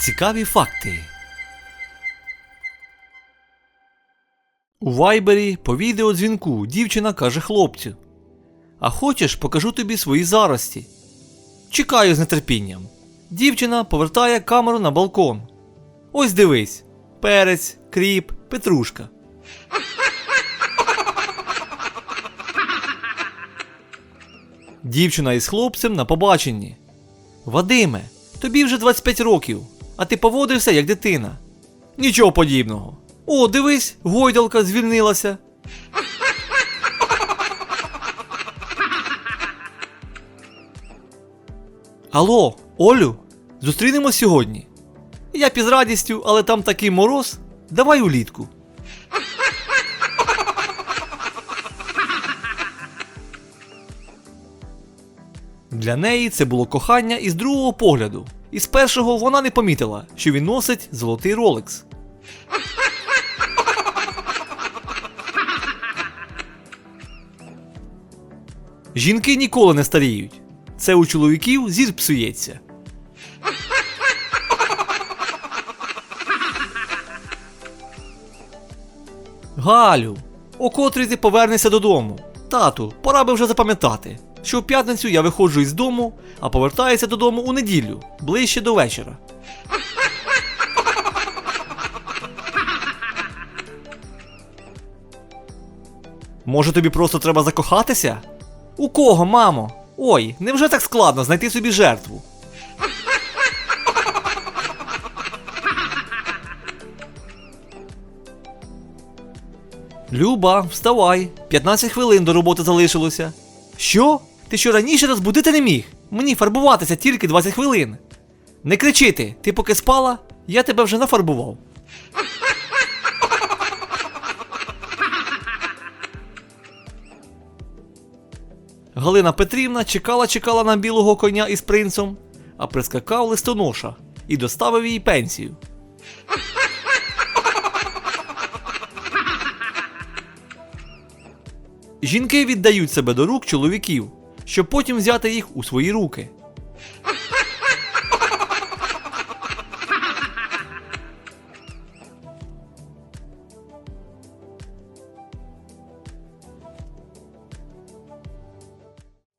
Цікаві факти. У вайбері по відеодзвінку дівчина каже хлопцю: А хочеш, покажу тобі свої зарості. Чекаю з нетерпінням. Дівчина повертає камеру на балкон. Ось дивись: перець, кріп, петрушка. Дівчина із хлопцем на побаченні. Вадиме, тобі вже 25 років, а ти поводився як дитина. Нічого подібного. О, дивись, гойдалка звільнилася. Алло, Олю, зустрінемось сьогодні. Я під радістю, але там такий мороз. Давай улітку. Для неї це було кохання із другого погляду, і з першого вона не помітила, що він носить золотий ролекс. Жінки ніколи не старіють. Це у чоловіків зір псується. Галю, о котрій ти повернешся додому. Тату, пора би вже запам'ятати, що в п'ятницю я виходжу із дому, а повертаюся додому у неділю, ближче до вечора. Може тобі просто треба закохатися? У кого, мамо? Ой, невже так складно знайти собі жертву? Люба, вставай. 15 хвилин до роботи залишилося. Що? Ти що раніше розбудити не міг? Мені фарбуватися тільки 20 хвилин. Не кричити, ти поки спала, я тебе вже нафарбував. Галина Петрівна чекала чекала на білого коня із принцем, а прискакав листоноша і доставив їй пенсію. Жінки віддають себе до рук чоловіків, щоб потім взяти їх у свої руки.